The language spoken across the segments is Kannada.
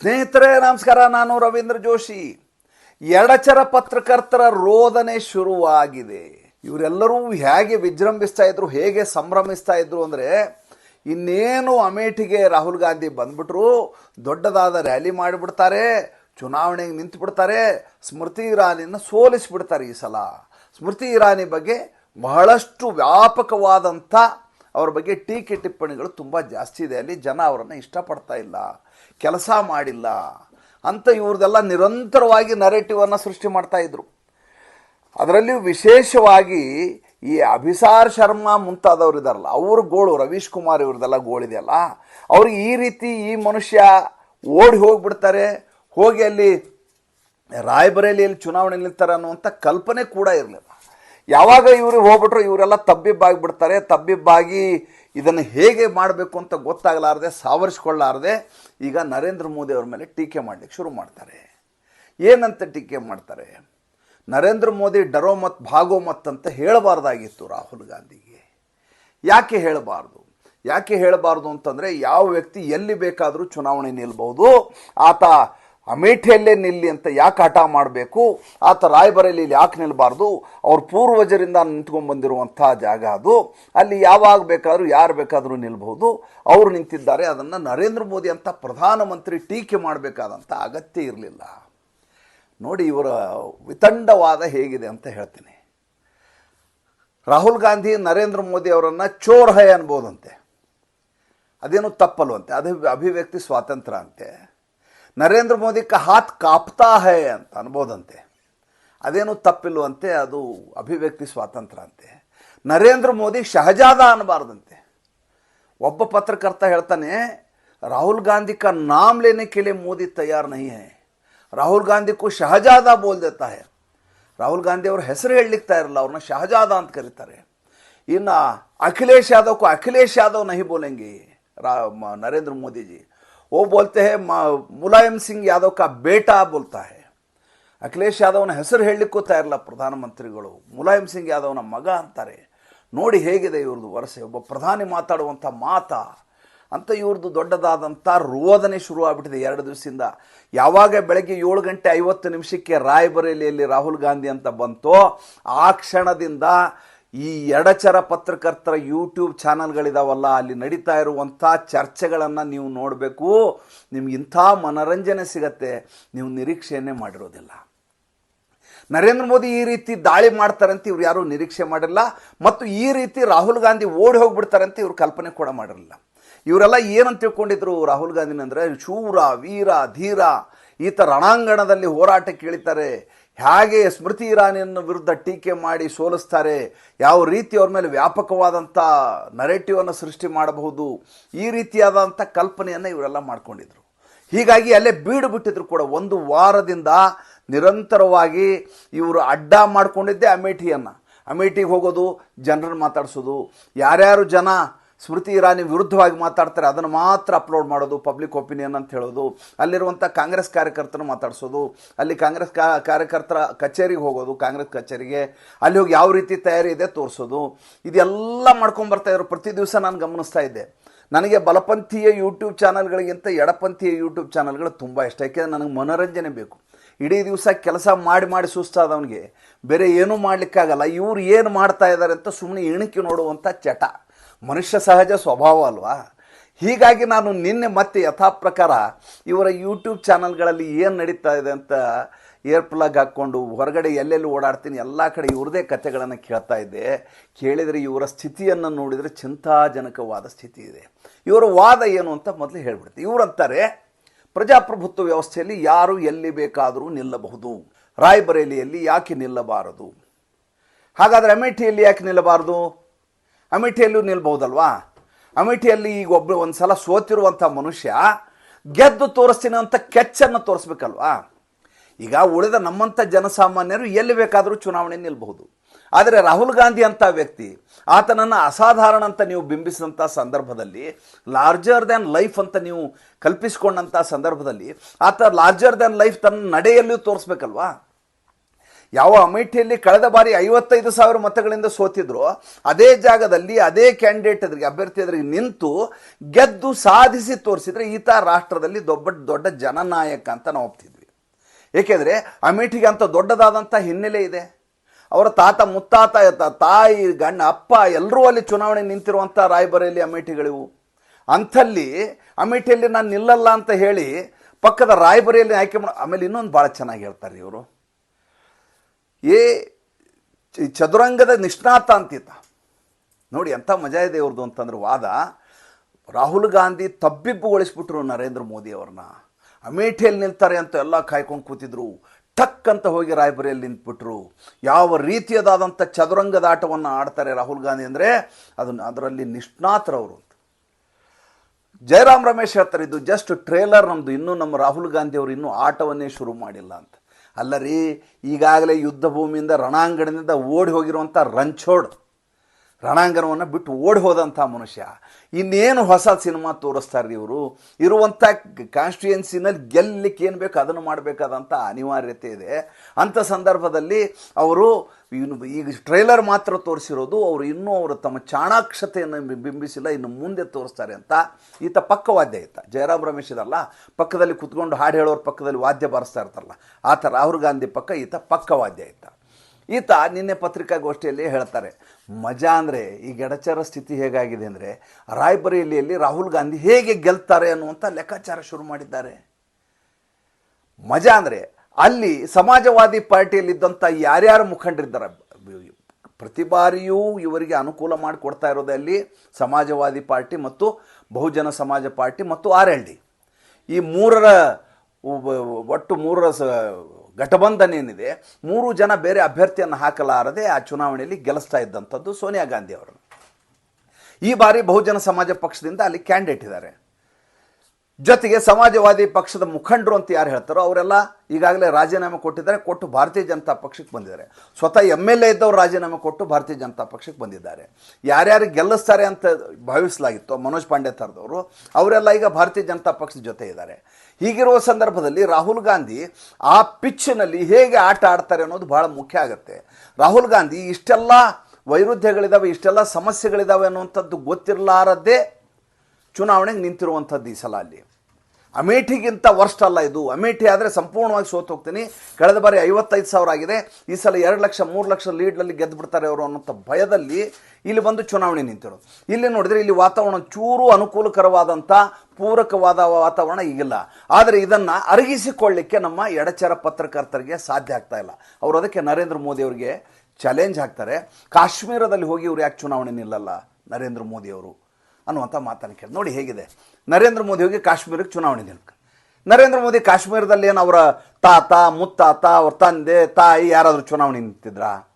ಸ್ನೇಹಿತರೆ, ನಮಸ್ಕಾರ. ನಾನು ರವೀಂದ್ರ ಜೋಶಿ. ಎಡಚರ ಪತ್ರಕರ್ತರ ರೋದನೆ ಶುರುವಾಗಿದೆ. ಇವರೆಲ್ಲರೂ ಹೇಗೆ ವಿಜೃಂಭಿಸ್ತಾ ಇದ್ರು, ಹೇಗೆ ಸಂಭ್ರಮಿಸ್ತಾ ಇದ್ರು ಅಂದರೆ, ಇನ್ನೇನು ಅಮೇಠಿಗೆ ರಾಹುಲ್ ಗಾಂಧಿ ಬಂದ್ಬಿಟ್ರು, ದೊಡ್ಡದಾದ ರ್ಯಾಲಿ ಮಾಡಿಬಿಡ್ತಾರೆ, ಚುನಾವಣೆಗೆ ನಿಂತು ಬಿಡ್ತಾರೆ ಸ್ಮೃತಿ ಇರಾನಿನ ಸೋಲಿಸಿಬಿಡ್ತಾರೆ ಈ ಸಲ. ಸ್ಮೃತಿ ಇರಾನಿ ಬಗ್ಗೆ ಬಹಳಷ್ಟು ವ್ಯಾಪಕವಾದಂಥ ಅವ್ರ ಬಗ್ಗೆ ಟೀಕೆ ಟಿಪ್ಪಣಿಗಳು ತುಂಬ ಜಾಸ್ತಿ ಇದೆ. ಅಲ್ಲಿ ಜನ ಅವರನ್ನು ಇಷ್ಟಪಡ್ತಾ ಇಲ್ಲ. ಕೆಲಸ ಮಾಡಿಲ್ಲ ಅಂತ ಇವ್ರದೆಲ್ಲ ನಿರಂತರವಾಗಿ ನರೇಟಿವನ್ನು ಸೃಷ್ಟಿ ಮಾಡ್ತಾ ಅದರಲ್ಲಿಯೂ ವಿಶೇಷವಾಗಿ ಈ ಅಭಿಸಾರ್ ಶರ್ಮಾ ಮುಂತಾದವ್ರು ಇದಾರಲ್ಲ, ಅವ್ರ ಗೋಳು ರವೀಶ್ ಕುಮಾರ್ ಇವ್ರದೆಲ್ಲ ಗೋಳಿದೆಯಲ್ಲ ಅವ್ರಿಗೆ ಈ ರೀತಿ ಈ ಮನುಷ್ಯ ಓಡಿ ಹೋಗಿಬಿಡ್ತಾರೆ, ಹೋಗಿ ಅಲ್ಲಿ ರಾಯಬರೇಲಿಯಲ್ಲಿ ಚುನಾವಣೆ ನಿಲ್ತಾರೆ ಅನ್ನುವಂಥ ಕಲ್ಪನೆ ಕೂಡ ಇರಲಿಲ್ಲ. ಯಾವಾಗ ಇವರು ಹೋಗ್ಬಿಟ್ರು, ಇವರೆಲ್ಲ ತಬ್ಬಿಬ್ಬಾಗಿಬಿಡ್ತಾರೆ. ತಬ್ಬಿಬ್ಬಾಗಿ ಇದನ್ನು ಹೇಗೆ ಮಾಡಬೇಕು ಅಂತ ಗೊತ್ತಾಗಲಾರದೆ, ಸಾವರಿಸ್ಕೊಳ್ಳಾರದೆ ಈಗ ನರೇಂದ್ರ ಮೋದಿ ಅವ್ರ ಮೇಲೆ ಟೀಕೆ ಮಾಡಲಿಕ್ಕೆ ಶುರು ಮಾಡ್ತಾರೆ. ಏನಂತ ಟೀಕೆ ಮಾಡ್ತಾರೆ? ನರೇಂದ್ರ ಮೋದಿ ಡರೋ ಮತ್ ಭಾಗೋ ಮತ್ ಅಂತ ಹೇಳಬಾರ್ದಾಗಿತ್ತು ರಾಹುಲ್ ಗಾಂಧಿಗೆ. ಯಾಕೆ ಹೇಳಬಾರ್ದು? ಯಾಕೆ ಹೇಳಬಾರ್ದು ಅಂತಂದರೆ ಯಾವ ವ್ಯಕ್ತಿ ಎಲ್ಲಿ ಬೇಕಾದರೂ ಚುನಾವಣೆ ನಿಲ್ಬೋದು ಆತ ಅಮೇಠಿಯಲ್ಲೇ ನಿಲ್ಲಿ ಅಂತ ಯಾಕೆ ಹಠ ಮಾಡಬೇಕು? ಆತ ರಾಯಬರೇಲಿ ಯಾಕೆ ನಿಲ್ಲಬಾರ್ದು ಅವ್ರ ಪೂರ್ವಜರಿಂದ ನಿಂತ್ಕೊಂಡು ಬಂದಿರುವಂಥ ಜಾಗ ಅದು. ಅಲ್ಲಿ ಯಾವಾಗ ಬೇಕಾದರೂ ಯಾರು ಬೇಕಾದರೂ ನಿಲ್ಬಹುದು. ಅವರು ನಿಂತಿದ್ದಾರೆ. ಅದನ್ನು ನರೇಂದ್ರ ಮೋದಿ ಅಂತ ಪ್ರಧಾನಮಂತ್ರಿ ಟೀಕೆ ಮಾಡಬೇಕಾದಂಥ ಅಗತ್ಯ ಇರಲಿಲ್ಲ. ನೋಡಿ, ಇವರ ವಿತಂಡವಾದ ಹೇಗಿದೆ ಅಂತ ಹೇಳ್ತೀನಿ. ರಾಹುಲ್ ಗಾಂಧಿ, ನರೇಂದ್ರ ಮೋದಿ ಅವರನ್ನು ಚೋರ್ ಹೈ ಅನ್ಬೋದಂತೆ. ಅದೇನು ತಪ್ಪಲ್ವಂತೆ. ಅದು ಅಭಿವ್ಯಕ್ತಿ ಸ್ವಾತಂತ್ರ್ಯ ಅಂತೆ. ನರೇಂದ್ರ ಮೋದಿ ಕ ಹಾತ್ ಕಾಪ್ತಾ ಹೇ ಅಂತ ಅನ್ಬೋದಂತೆ. ಅದೇನು ತಪ್ಪಿಲ್ವಂತೆ, ಅದು ಅಭಿವ್ಯಕ್ತಿ ಸ್ವಾತಂತ್ರ್ಯ ಅಂತೆ. ನರೇಂದ್ರ ಮೋದಿ ಶಹಜಾದ ಅನ್ನಬಾರ್ದಂತೆ ಒಬ್ಬ ಪತ್ರಕರ್ತ ಹೇಳ್ತಾನೆ, ರಾಹುಲ್ ಗಾಂಧಿ ಕ ನಾಮ್ ಲೇನೆ ಕೇಳಿ ಮೋದಿ ತಯಾರು ನಹಿ ಹೇ. ರಾಹುಲ್ ಗಾಂಧಿಗೂ ಶಹಜಾದ ಬೋಲ್ ಹೇ. ರಾಹುಲ್ ಗಾಂಧಿ ಅವ್ರ ಹೆಸರು ಹೇಳಲಿಕ್ತಾ ಇರಲ್ಲ, ಅವ್ರನ್ನ ಶಹಜಾದ ಅಂತ ಕರೀತಾರೆ. ಇನ್ನು ಅಖಿಲೇಶ್ ಯಾದವ್ಗೂ ಅಖಿಲೇಶ್ ಯಾದವ್ ನಹಿ ಬೋಲೆಂಗಿ, ರಾ ನರೇಂದ್ರ ಮೋದಿಜಿ. वो बोलते हैं ಮ- ಮುಲಾಯಂ ಸಿಂಗ್ ಯಾದವ್ का बेटा बोलता है ಅಖಿಲೇಶ್ ಯಾದವ್ನ ಹೆಸರು ಹೇಳಲಿಕ್ಕೂ ತಯಾರಿಲ್ಲ ಪ್ರಧಾನಮಂತ್ರಿಗಳು ಮುಲಾಯಂ ಸಿಂಗ್ ಯಾದವ್ನ ಮಗ ಅಂತಾರೆ ನೋಡಿ ಹೇಗಿದೆ ಇವ್ರದ್ದು ವರಸೆ ಒಬ್ಬ ಪ್ರಧಾನಿ ಮಾತಾಡುವಂಥ ಮಾತ ಅಂತ ಇವ್ರದ್ದು ದೊಡ್ಡದಾದಂಥ ರೋದನೆ ಶುರು ಆಗ್ಬಿಟ್ಟಿದೆ ಎರಡು ದಿವಸದಿಂದ ಯಾವಾಗ ಬೆಳಗ್ಗೆ ಏಳು ಗಂಟೆ ಐವತ್ತು ನಿಮಿಷಕ್ಕೆ ರಾಯಬರೇಲಿಯಲ್ಲಿ ರಾಹುಲ್ ಗಾಂಧಿ ಅಂತ ಬಂತೋ ಆ ಕ್ಷಣದಿಂದ ಈ ಎಡಚರ ಪತ್ರಕರ್ತರ ಯೂಟ್ಯೂಬ್ ಚಾನಲ್ಗಳಿದಾವಲ್ಲ, ಅಲ್ಲಿ ನಡೀತಾ ಇರುವಂಥ ಚರ್ಚೆಗಳನ್ನು ನೀವು ನೋಡಬೇಕು. ನಿಮ್ಗೆ ಇಂಥ ಮನರಂಜನೆ ಸಿಗತ್ತೆ. ನೀವು ನಿರೀಕ್ಷೆಯನ್ನೇ ಮಾಡಿರೋದಿಲ್ಲ. ನರೇಂದ್ರ ಮೋದಿ ಈ ರೀತಿ ದಾಳಿ ಮಾಡ್ತಾರೆ ಅಂತ ಇವ್ರು ಯಾರೂ ನಿರೀಕ್ಷೆ ಮಾಡಿರಲ್ಲ ಮತ್ತು ಈ ರೀತಿ ರಾಹುಲ್ ಗಾಂಧಿ ಓಡಿ ಹೋಗ್ಬಿಡ್ತಾರೆ ಅಂತ ಇವ್ರು ಕಲ್ಪನೆ ಕೂಡ ಮಾಡಿರಲಿಲ್ಲ. ಇವರೆಲ್ಲ ಏನಂತ ತಿಳ್ಕೊಂಡಿದ್ರು ರಾಹುಲ್ ಗಾಂಧಿನಂದರೆ, ಶೂರ, ವೀರ, ಧೀರ ಈತ ರಣಾಂಗಣದಲ್ಲಿ ಹೋರಾಟಕ್ಕೆ ಇಳಿತಾರೆ ಹೇಗೆ ಸ್ಮೃತಿ ಇರಾನಿಯನ್ನು ವಿರುದ್ಧ ಟೀಕೆ ಮಾಡಿ ಸೋಲಿಸ್ತಾರೆ, ಯಾವ ರೀತಿ ಅವ್ರ ಮೇಲೆ ವ್ಯಾಪಕವಾದಂಥ ನರೇಟಿವನ್ನು ಸೃಷ್ಟಿ ಮಾಡಬಹುದು, ಈ ರೀತಿಯಾದಂಥ ಕಲ್ಪನೆಯನ್ನು ಇವರೆಲ್ಲ ಮಾಡ್ಕೊಂಡಿದ್ರು. ಹೀಗಾಗಿ ಅಲ್ಲೇ ಬೀಡು ಬಿಟ್ಟಿದ್ರು ಕೂಡ. ಒಂದು ವಾರದಿಂದ ನಿರಂತರವಾಗಿ ಇವರು ಅಡ್ಡ ಮಾಡಿಕೊಂಡಿದ್ದೆ ಅಮೇಠಿಯನ್ನು. ಅಮೇಠಿಗೆ ಹೋಗೋದು, ಜನರನ್ನು ಮಾತಾಡಿಸೋದು. ಯಾರ್ಯಾರು ಜನ ಸ್ಮೃತಿ ಇರಾನಿ ವಿರುದ್ಧವಾಗಿ ಮಾತಾಡ್ತಾರೆ, ಅದನ್ನು ಮಾತ್ರ ಅಪ್ಲೋಡ್ ಮಾಡೋದು, ಪಬ್ಲಿಕ್ ಒಪಿನಿಯನ್ ಅಂತ ಹೇಳೋದು, ಅಲ್ಲಿರುವಂಥ ಕಾಂಗ್ರೆಸ್ ಕಾರ್ಯಕರ್ತರನ್ನು ಮಾತಾಡಿಸೋದು, ಅಲ್ಲಿ ಕಾಂಗ್ರೆಸ್ ಕಾರ್ಯಕರ್ತರ ಕಚೇರಿಗೆ ಹೋಗೋದು, ಕಾಂಗ್ರೆಸ್ ಕಚೇರಿಗೆ, ಅಲ್ಲಿ ಹೋಗಿ ಯಾವ ರೀತಿ ತಯಾರಿ ಇದೆ ತೋರಿಸೋದು, ಇದೆಲ್ಲ ಮಾಡ್ಕೊಂಬರ್ತಾ ಇದ್ರು. ಪ್ರತಿ ದಿವಸ ನಾನು ಗಮನಿಸ್ತಾ ಇದ್ದೆ. ನನಗೆ ಬಲಪಂಥೀಯ ಯೂಟ್ಯೂಬ್ ಚಾನಲ್ಗಳಿಗಿಂತ ಎಡಪಂಥೀಯ ಯೂಟ್ಯೂಬ್ ಚಾನಲ್ಗಳು ತುಂಬ ಇಷ್ಟ. ಯಾಕೆಂದರೆ ನನಗೆ ಮನೋರಂಜನೆ ಬೇಕು. ಇಡೀ ದಿವಸ ಕೆಲಸ ಮಾಡಿ ಮಾಡಿ ಸುಸ್ತಾದವನಿಗೆ, ಬೇರೆ ಏನೂ ಮಾಡಲಿಕ್ಕಾಗಲ್ಲ, ಇವ್ರು ಏನು ಮಾಡ್ತಾ ಇದ್ದಾರೆ ಅಂತ ಸುಮ್ಮನೆ ಇಣುಕಿ ನೋಡುವಂಥ ಚಟ. ಮನುಷ್ಯ ಸಹಜ ಸ್ವಭಾವ ಅಲ್ವಾ? ಹೀಗಾಗಿ ನಾನು ನಿನ್ನೆ ಮತ್ತೆ ಯಥಾ ಪ್ರಕಾರ ಇವರ ಯೂಟ್ಯೂಬ್ ಚಾನಲ್ಗಳಲ್ಲಿ ಏನು ನಡೀತಾ ಇದೆ ಅಂತ ಏರ್ ಪ್ಲಗ್ ಹಾಕ್ಕೊಂಡು ಹೊರಗಡೆ ಎಲ್ಲೆಲ್ಲಿ ಓಡಾಡ್ತೀನಿ ಎಲ್ಲ ಕಡೆ ಇವ್ರದೇ ಕಥೆಗಳನ್ನು ಕೇಳ್ತಾ ಇದ್ದೆ. ಕೇಳಿದರೆ ಇವರ ಸ್ಥಿತಿಯನ್ನು ನೋಡಿದರೆ ಚಿಂತಾಜನಕವಾದ ಸ್ಥಿತಿ ಇದೆ. ಇವರ ವಾದ ಏನು ಅಂತ ಮೊದಲು ಹೇಳ್ಬಿಡ್ತೀನಿ. ಇವರಂತಾರೆ, ಪ್ರಜಾಪ್ರಭುತ್ವ ವ್ಯವಸ್ಥೆಯಲ್ಲಿ ಯಾರು ಎಲ್ಲಿ ಬೇಕಾದರೂ ನಿಲ್ಲಬಹುದು. ರಾಯ್ಬರೇಲಿಯಲ್ಲಿ ಯಾಕೆ ನಿಲ್ಲಬಾರದು? ಹಾಗಾದರೆ ಅಮೇಠಿಯಲ್ಲಿ ಯಾಕೆ ನಿಲ್ಲಬಾರದು? ಅಮೇಠಿಯಲ್ಲೂ ನಿಲ್ಬಹುದಲ್ವಾ? ಅಮಿಠಿಯಲ್ಲಿ ಈಗ ಒಬ್ಬ ಒಂದು ಸಲ ಸೋತಿರುವಂಥ ಮನುಷ್ಯ ಗೆದ್ದು ತೋರಿಸ್ತೀನಿ ಅಂತ ಕೆಚ್ಚನ್ನು ತೋರಿಸ್ಬೇಕಲ್ವಾ? ಈಗ ಉಳಿದ ನಮ್ಮಂಥ ಜನಸಾಮಾನ್ಯರು ಎಲ್ಲಿ ಬೇಕಾದರೂ ಚುನಾವಣೆ ನಿಲ್ಬಹುದು. ಆದರೆ ರಾಹುಲ್ ಗಾಂಧಿ ಅಂತ ವ್ಯಕ್ತಿ, ಆತನನ್ನು ಅಸಾಧಾರಣ ಅಂತ ನೀವು ಬಿಂಬಿಸಿದಂಥ ಸಂದರ್ಭದಲ್ಲಿ ಲಾರ್ಜರ್ ದ್ಯಾನ್ ಲೈಫ್ ಅಂತ ನೀವು ಕಲ್ಪಿಸಿಕೊಂಡಂಥ ಸಂದರ್ಭದಲ್ಲಿ, ಆತ ಲಾರ್ಜರ್ ದ್ಯಾನ್ ಲೈಫ್ ತನ್ನ ನಡೆಯಲ್ಲಿಯೂ ತೋರಿಸ್ಬೇಕಲ್ವಾ? ಯಾವ ಅಮೇಠಿಯಲ್ಲಿ ಕಳೆದ ಬಾರಿ ಐವತ್ತೈದು ಸಾವಿರ ಮತಗಳಿಂದ ಸೋತಿದ್ರು, ಅದೇ ಜಾಗದಲ್ಲಿ ಅದೇ ಕ್ಯಾಂಡಿಡೇಟ್ ಎದುರಿಗೆ, ಅಭ್ಯರ್ಥಿ ಎದುರಿಗೆ ನಿಂತು ಗೆದ್ದು ಸಾಧಿಸಿ ತೋರಿಸಿದ್ರೆ ಈತ ರಾಷ್ಟ್ರದಲ್ಲಿ ದೊಡ್ಡ ದೊಡ್ಡ ಜನನಾಯಕ ಅಂತ ನಾವು ಒಪ್ತಿದ್ವಿ. ಏಕೆಂದರೆ ಅಮೇಠಿಗೆ ಅಂತ ದೊಡ್ಡದಾದಂಥ ಹಿನ್ನೆಲೆ ಇದೆ. ಅವರ ತಾತ, ಮುತ್ತಾತ ತಾಯಿ, ಗಂಡ, ಅಪ್ಪ ಎಲ್ಲರೂ ಅಲ್ಲಿ ಚುನಾವಣೆ ನಿಂತಿರುವಂಥ ರಾಯಬರೇಲಿ ಅಮೇಠಿಗಳಿವು. ಅಂಥಲ್ಲಿ ಅಮೇಠಿಯಲ್ಲಿ ನಾನು ನಿಲ್ಲಲ್ಲ ಅಂತ ಹೇಳಿ ಪಕ್ಕದ ರಾಯ್ಬರಿಯಲ್ಲಿ ಆಯ್ಕೆ ಮಾಡಿ, ಆಮೇಲೆ ಇನ್ನೊಂದು ಭಾಳ ಚೆನ್ನಾಗಿ ಹೇಳ್ತಾರೆ ಇವರು. ಏ ಚದುರಂಗದ ನಿಷ್ಣಾತ ಅಂತಿತ್ತ ನೋಡಿ ಎಂಥ ಮಜಾ ಇದೆ ಇವ್ರದ್ದು ಅಂತಂದ್ರೆ ವಾದ. ರಾಹುಲ್ ಗಾಂಧಿ ತಬ್ಬಿಬ್ಬುಗೊಳಿಸ್ಬಿಟ್ರು ನರೇಂದ್ರ ಮೋದಿ ಅವ್ರನ್ನ. ಅಮೇಠಿಯಲ್ಲಿ ನಿಲ್ತಾರೆ ಅಂತ ಎಲ್ಲ ಕಾಯ್ಕೊಂಡು ಕೂತಿದ್ರು. ಟಕ್ ಅಂತ ಹೋಗಿ ರಾಯಬರಿಯಲ್ಲಿ ನಿಂತ್ಬಿಟ್ರು. ಯಾವ ರೀತಿಯದಾದಂಥ ಚದುರಂಗದ ಆಟವನ್ನು ಆಡ್ತಾರೆ ರಾಹುಲ್ ಗಾಂಧಿ ಅಂದರೆ ಅದನ್ನು ಅದರಲ್ಲಿ ನಿಷ್ಣಾತರವರು ಅಂತ. ಜಯರಾಮ್ ರಮೇಶ್ ಹೇಳ್ತಾರೆ, ಇದು ಜಸ್ಟ್ ಟ್ರೇಲರ್ ನಮ್ಮದು ಇನ್ನೂ ನಮ್ಮ ರಾಹುಲ್ ಗಾಂಧಿ ಅವರು ಇನ್ನೂ ಆಟವನ್ನೇ ಶುರು ಮಾಡಿಲ್ಲ ಅಂತ. ಅಲ್ಲ ರೀ ಈಗಾಗಲೇ ಯುದ್ಧ ಭೂಮಿಯಿಂದ ರಣಾಂಗಣದಿಂದ ಓಡಿ ಹೋಗಿರುವಂಥ ರಂಛೋಡ್ ರಣಾಂಗಣವನ್ನು ಬಿಟ್ಟು ಓಡಿ ಹೋದಂಥ ಮನುಷ್ಯ. ಇನ್ನೇನು ಹೊಸ ಸಿನಿಮಾ ತೋರಿಸ್ತಾರೆ ಇವರು? ಇರುವಂಥ ಕಾನ್ಸ್ಟಿಟ್ಯೂಯೆನ್ಸಿನಲ್ಲಿ ಗೆಲ್ಲಲಿಕ್ಕೆ ಏನು ಬೇಕು ಅದನ್ನು ಮಾಡಬೇಕಾದಂಥ ಅನಿವಾರ್ಯತೆ ಇದೆ. ಅಂಥ ಸಂದರ್ಭದಲ್ಲಿ ಅವರು ಈಗ ಟ್ರೈಲರ್ ಮಾತ್ರ ತೋರಿಸಿರೋದು ಅವರು ಇನ್ನೂ ಅವರು ತಮ್ಮ ಚಾಣಾಕ್ಷತೆಯನ್ನು ಬಿಂಬಿಸಿಲ್ಲ, ಇನ್ನು ಮುಂದೆ ತೋರಿಸ್ತಾರೆ ಅಂತ ಈತ ಪಕ್ಕವಾದ್ಯ ಈತ ಜಯರಾಮ್ ರಮೇಶ್ ಇದಲ್ಲ, ಪಕ್ಕದಲ್ಲಿ ಕುತ್ಕೊಂಡು ಹಾಡು ಹೇಳೋರು ಪಕ್ಕದಲ್ಲಿ ವಾದ್ಯ ಬಾರಿಸ್ತಾ ಇರ್ತಾರಲ್ಲ, ಆ ಥರ ರಾಹುಲ್ ಗಾಂಧಿ ಪಕ್ಕ ಈತ ಪಕ್ಕವಾದ್ಯ ಈತ ಈತ ನಿನ್ನೆ ಪತ್ರಿಕಾಗೋಷ್ಠಿಯಲ್ಲಿ ಹೇಳ್ತಾರೆ ಮಜಾ ಅಂದರೆ ಈ ಗಡಚಾರ ಸ್ಥಿತಿ ಹೇಗಾಗಿದೆ ಅಂದರೆ ರಾಯ್ಬರೇಲಿಯಲ್ಲಿ ರಾಹುಲ್ ಗಾಂಧಿ ಹೇಗೆ ಗೆಲ್ತಾರೆ ಅನ್ನುವಂಥ ಲೆಕ್ಕಾಚಾರ ಶುರು ಮಾಡಿದ್ದಾರೆ. ಮಜಾ ಅಂದರೆ ಅಲ್ಲಿ ಸಮಾಜವಾದಿ ಪಾರ್ಟಿಯಲ್ಲಿದ್ದಂಥ ಯಾರ್ಯಾರು ಮುಖಂಡರಿದ್ದಾರೆ? ಪ್ರತಿ ಬಾರಿಯೂ ಇವರಿಗೆ ಅನುಕೂಲ ಮಾಡಿಕೊಡ್ತಾ ಇರೋದೇ ಅಲ್ಲಿ ಸಮಾಜವಾದಿ ಪಾರ್ಟಿ ಮತ್ತು ಬಹುಜನ ಸಮಾಜ ಪಾರ್ಟಿ ಮತ್ತು ಆರ್ ಎಲ್ ಡಿ. ಈ ಮೂರರ ಒಟ್ಟು ಮೂರರ ಸ ಘಟಬಂಧನ ಏನಿದೆ ಮೂರು ಜನ ಬೇರೆ ಅಭ್ಯರ್ಥಿಯನ್ನು ಹಾಕಲಾರದೆ ಆ ಚುನಾವಣೆಯಲ್ಲಿ ಗೆಲ್ಲಿಸ್ತಾ ಇದ್ದಂಥದ್ದು ಸೋನಿಯಾ ಗಾಂಧಿ ಅವರು. ಈ ಬಾರಿ ಬಹುಜನ ಸಮಾಜ ಪಕ್ಷದಿಂದ ಅಲ್ಲಿ ಕ್ಯಾಂಡಿಡೇಟ್ ಇದ್ದಾರೆ. ಜೊತೆಗೆ ಸಮಾಜವಾದಿ ಪಕ್ಷದ ಮುಖಂಡರು ಅಂತ ಯಾರು ಹೇಳ್ತಾರೋ ಅವರೆಲ್ಲ ಈಗಾಗಲೇ ರಾಜೀನಾಮೆ ಕೊಟ್ಟಿದ್ದಾರೆ, ಕೊಟ್ಟು ಭಾರತೀಯ ಜನತಾ ಪಕ್ಷಕ್ಕೆ ಬಂದಿದ್ದಾರೆ. ಸ್ವತಃ ಎಂ ಎಲ್ ಎ ಇದ್ದವರು ರಾಜೀನಾಮೆ ಕೊಟ್ಟು ಭಾರತೀಯ ಜನತಾ ಪಕ್ಷಕ್ಕೆ ಬಂದಿದ್ದಾರೆ. ಯಾರ್ಯಾರು ಗೆಲ್ಲಿಸ್ತಾರೆ ಅಂತ ಭಾವಿಸಲಾಗಿತ್ತು, ಮನೋಜ್ ಪಾಂಡೆ ಥರದವರು, ಅವರೆಲ್ಲ ಈಗ ಭಾರತೀಯ ಜನತಾ ಪಕ್ಷದ ಜೊತೆ ಇದ್ದಾರೆ. ಹೀಗಿರುವ ಸಂದರ್ಭದಲ್ಲಿ ರಾಹುಲ್ ಗಾಂಧಿ ಆ ಪಿಚ್ನಲ್ಲಿ ಹೇಗೆ ಆಟ ಆಡ್ತಾರೆ ಅನ್ನೋದು ಬಹಳ ಮುಖ್ಯ ಆಗುತ್ತೆ. ರಾಹುಲ್ ಗಾಂಧಿ ಇಷ್ಟೆಲ್ಲ ವೈರುಧ್ಯಗಳಿದ್ದಾವೆ ಇಷ್ಟೆಲ್ಲ ಸಮಸ್ಯೆಗಳಿದ್ದಾವೆ ಅನ್ನುವಂಥದ್ದು ಗೊತ್ತಿರಲಾರದ್ದೇ ಚುನಾವಣೆಗೆ ನಿಂತಿರುವಂಥದ್ದು ಈ ಸಲ ಅಲ್ಲಿ. ಅಮೇಠಿಗಿಂತ ವರ್ಸ್ಟ್ ಅಲ್ಲ ಇದು. ಅಮೇಠಿ ಆದರೆ ಸಂಪೂರ್ಣವಾಗಿ ಸೋತು ಹೋಗ್ತೀನಿ. ಕಳೆದ ಬಾರಿ ಐವತ್ತೈದು ಸಾವಿರ ಆಗಿದೆ. ಈ ಸಲ ಎರಡು ಲಕ್ಷ, ಮೂರು ಲಕ್ಷ ಲೀಡ್ನಲ್ಲಿ ಗೆದ್ದು ಬಿಡ್ತಾರೆ ಅವರು ಅನ್ನೋಂಥ ಭಯದಲ್ಲಿ ಇಲ್ಲಿ ಬಂದು ಚುನಾವಣೆ ನಿಂತಿರೋದು. ಇಲ್ಲಿ ನೋಡಿದರೆ ಇಲ್ಲಿ ವಾತಾವರಣ ಚೂರು ಅನುಕೂಲಕರವಾದಂಥ ಪೂರಕವಾದ ವಾತಾವರಣ ಈಗಿಲ್ಲ. ಆದರೆ ಇದನ್ನು ಅರಗಿಸಿಕೊಳ್ಳಿಕ್ಕೆ ನಮ್ಮ ಎಡಚರ ಪತ್ರಕರ್ತರಿಗೆ ಸಾಧ್ಯ ಆಗ್ತಾ ಇಲ್ಲ. ಅವರು ಅದಕ್ಕೆ ನರೇಂದ್ರ ಮೋದಿ ಅವರಿಗೆ ಚಾಲೆಂಜ್ ಹಾಕ್ತಾರೆ. ಕಾಶ್ಮೀರದಲ್ಲಿ ಹೋಗಿ ಇವ್ರು ಯಾಕೆ ಚುನಾವಣೆ ನಿಲ್ಲಲ್ಲ ನರೇಂದ್ರ ಮೋದಿ ಅವರು? ಅನ್ನುವಂಥ ಮಾತನ್ನು ಕೇಳಿ. ನೋಡಿ ಹೇಗಿದೆ. ನರೇಂದ್ರ ಮೋದಿ ಹೋಗಿ ಕಾಶ್ಮೀರಕ್ಕೆ ಚುನಾವಣೆ ದಿನಕ್ಕೆ. ನರೇಂದ್ರ ಮೋದಿ ಕಾಶ್ಮೀರದಲ್ಲಿ ಏನು ಅವರ ತಾತ, ಮುತ್ತಾತ, ಅವ್ರ ತಂದೆ, ತಾಯಿ ಯಾರಾದರೂ ಚುನಾವಣೆ ನಿಂತಿದ್ರಾ?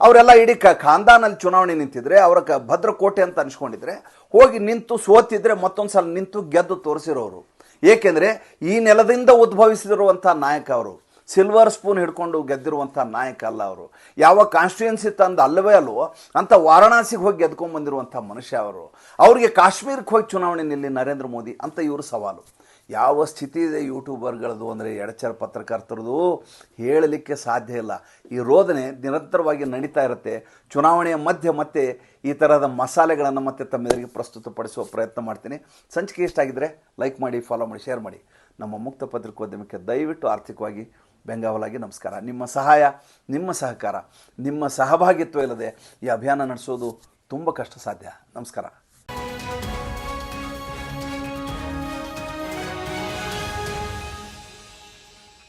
ಅವರೆಲ್ಲ ಇಡೀ ಕ ಖಾನ್ದಾನಲ್ಲಿ ಚುನಾವಣೆ ನಿಂತಿದ್ರೆ, ಅವರ ಕ ಭದ್ರಕೋಟೆ ಅಂತ ಅನ್ಸ್ಕೊಂಡಿದ್ರೆ, ಹೋಗಿ ನಿಂತು ಸೋತಿದ್ರೆ ಮತ್ತೊಂದು ಸಲ ನಿಂತು ಗೆದ್ದು ತೋರಿಸಿರೋರು. ಏಕೆಂದರೆ ಈ ನೆಲದಿಂದ ಉದ್ಭವಿಸಿರುವಂಥ ನಾಯಕ ಅವರು ಸಿಲ್ವರ್ ಸ್ಪೂನ್ ಹಿಡ್ಕೊಂಡು ಗೆದ್ದಿರುವಂಥ ನಾಯಕ ಅಲ್ಲ ಅವರು. ಯಾವ ಕಾನ್ಸ್ಟಿಟ್ಯೂನ್ಸಿ ತಂದು ಅಲ್ಲವೇ ಅಲ್ವೋ ಅಂಥ ವಾರಣಾಸಿಗೆ ಹೋಗಿ ಗೆದ್ಕೊಂಡು ಬಂದಿರುವಂಥ ಮನುಷ್ಯ ಅವರು. ಅವರಿಗೆ ಕಾಶ್ಮೀರಕ್ಕೆ ಹೋಗಿ ಚುನಾವಣೆ ನಿಲ್ಲಿ ನರೇಂದ್ರ ಮೋದಿ ಅಂತ ಇವರು ಸವಾಲು. ಯಾವ ಸ್ಥಿತಿ ಇದೆ ಯೂಟ್ಯೂಬರ್ಗಳದು ಅಂದರೆ ಎಡಚರ ಪತ್ರಕರ್ತರದು ಹೇಳಲಿಕ್ಕೆ ಸಾಧ್ಯ ಇಲ್ಲ. ಈ ರೋದನೆ ನಿರಂತರವಾಗಿ ನಡೀತಾ ಇರುತ್ತೆ. ಚುನಾವಣೆಯ ಮಧ್ಯೆ ಮತ್ತೆ ಈ ತರಹದ ಮಸಾಲೆಗಳನ್ನು ಮತ್ತೆ ತಮ್ಮೆದುರಿಗೆ ಪ್ರಸ್ತುತಪಡಿಸುವ ಪ್ರಯತ್ನ ಮಾಡ್ತೀನಿ. ಸಂಚಿಕೆ ಇಷ್ಟ ಆಗಿದ್ದರೆ ಲೈಕ್ ಮಾಡಿ ಫಾಲೋ ಮಾಡಿ ಶೇರ್ ಮಾಡಿ. ನಮ್ಮ ಮುಕ್ತ ಪತ್ರಿಕೋದ್ಯಮಕ್ಕೆ ದಯವಿಟ್ಟು ಆರ್ಥಿಕವಾಗಿ ಬೆಂಗಾವಲಾಗಿ ನಮಸ್ಕಾರ. ನಿಮ್ಮ ಸಹಾಯ, ನಿಮ್ಮ ಸಹಕಾರ, ನಿಮ್ಮ ಸಹಭಾಗಿತ್ವ ಇಲ್ಲದೆ ಈ ಅಭಿಯಾನ ನಡೆಸೋದು ತುಂಬ ಕಷ್ಟ ಸಾಧ್ಯ. ನಮಸ್ಕಾರ.